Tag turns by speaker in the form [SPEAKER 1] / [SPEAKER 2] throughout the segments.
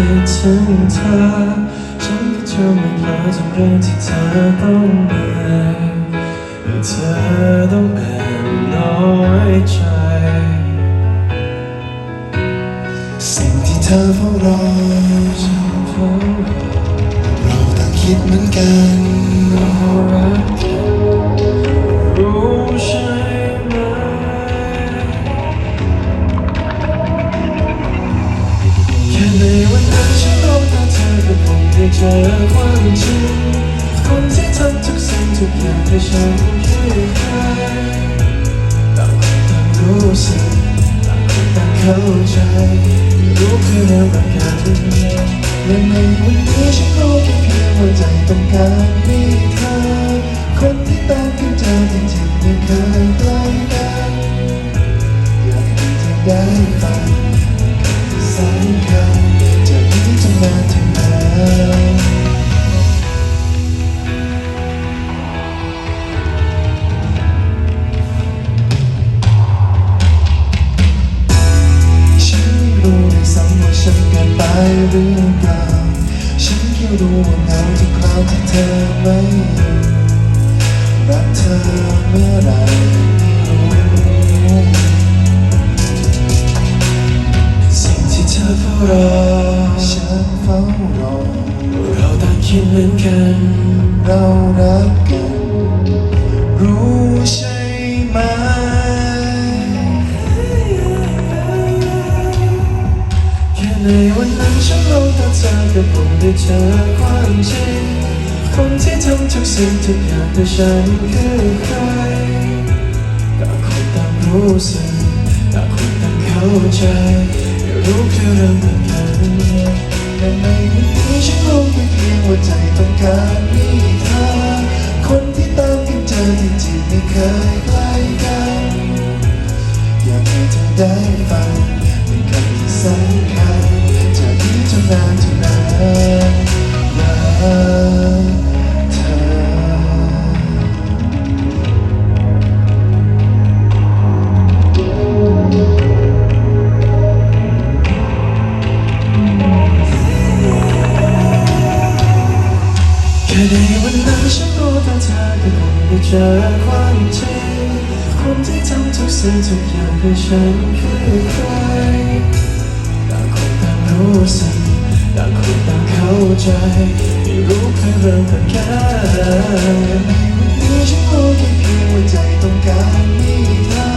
[SPEAKER 1] ฉันจะคิดถึงเธอ ฉันก็จะไม่พลาดทุกเรื่องที่เธอต้องเหนื่อยเธอต้องแอบน้อยใจ
[SPEAKER 2] สิ่งที่เธอเฝ้ารอ
[SPEAKER 1] ฉันเฝ้ารอ
[SPEAKER 2] เราต่างคิดเหมือนกัน
[SPEAKER 1] จอความจริงคนที่ทำทุกสิ่งทุกอย่างให้ฉันคือใครต่างคนต่างรู้สึกต่างคนต่างเข้าใจรู้แค่เรื่องรักกัน
[SPEAKER 2] และในวันนี้ฉันรู้แค่เพียงว่าใจต้องการมีเธอคนที่ต้องการเจอจริงๆไม่เคยใกล้กันอยากให้เธอได้ฟัง หรือเปล่า ฉันแค่รู้ว่าเหงาทุกคราวที่เธอไม่อยู่รักเธอเมื่อไรรู้
[SPEAKER 1] สิ่งที่เธอเฝ้ารอ
[SPEAKER 2] ฉันเฝ้ารอ
[SPEAKER 1] เราต่างคิดเหมือนกัน
[SPEAKER 2] เรารักกัน รู้ใช่
[SPEAKER 1] ถ้าเธอกับผมได้เจอความจริงคนที่ทำทุกสิ่งทุกอย่างแต่ฉันคือใครต่างคนต่างรู้สึกต่างคนต่างเข้าใจไม่รู้แค่เรื่องเหมือนกัน
[SPEAKER 2] แต่ในวันนี้ฉันรู้แค่เพียงว่าใจต้องการมีเธอคนที่ตามกันเจอจริงๆไม่เคยใกล้กันอยากให้เธอได้ฟังในคำที่สำคัญ
[SPEAKER 1] ได้เจอความจริง คนที่ทำทุกสิ่งทุกอย่างเพื่อฉันคือใครต่างคนต่างรู้สึกต่างคนต่างเข้าใจไม่รู้เพื่อเริ่มต้นกัน
[SPEAKER 2] มีฉันรู้แค่เพื่าใจต้องการมีเธอ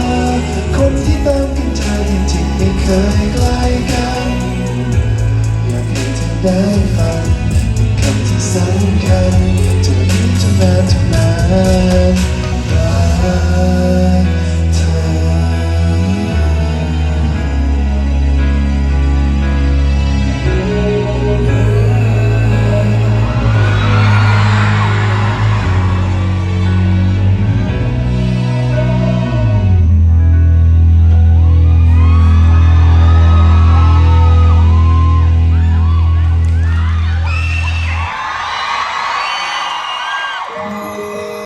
[SPEAKER 2] คนที่ตามกันเธอจริงๆไม่เคยใกลกัน อยากให้เธอได้ฟังเป็นคำที่สำคัญเธอที่จะมาทำ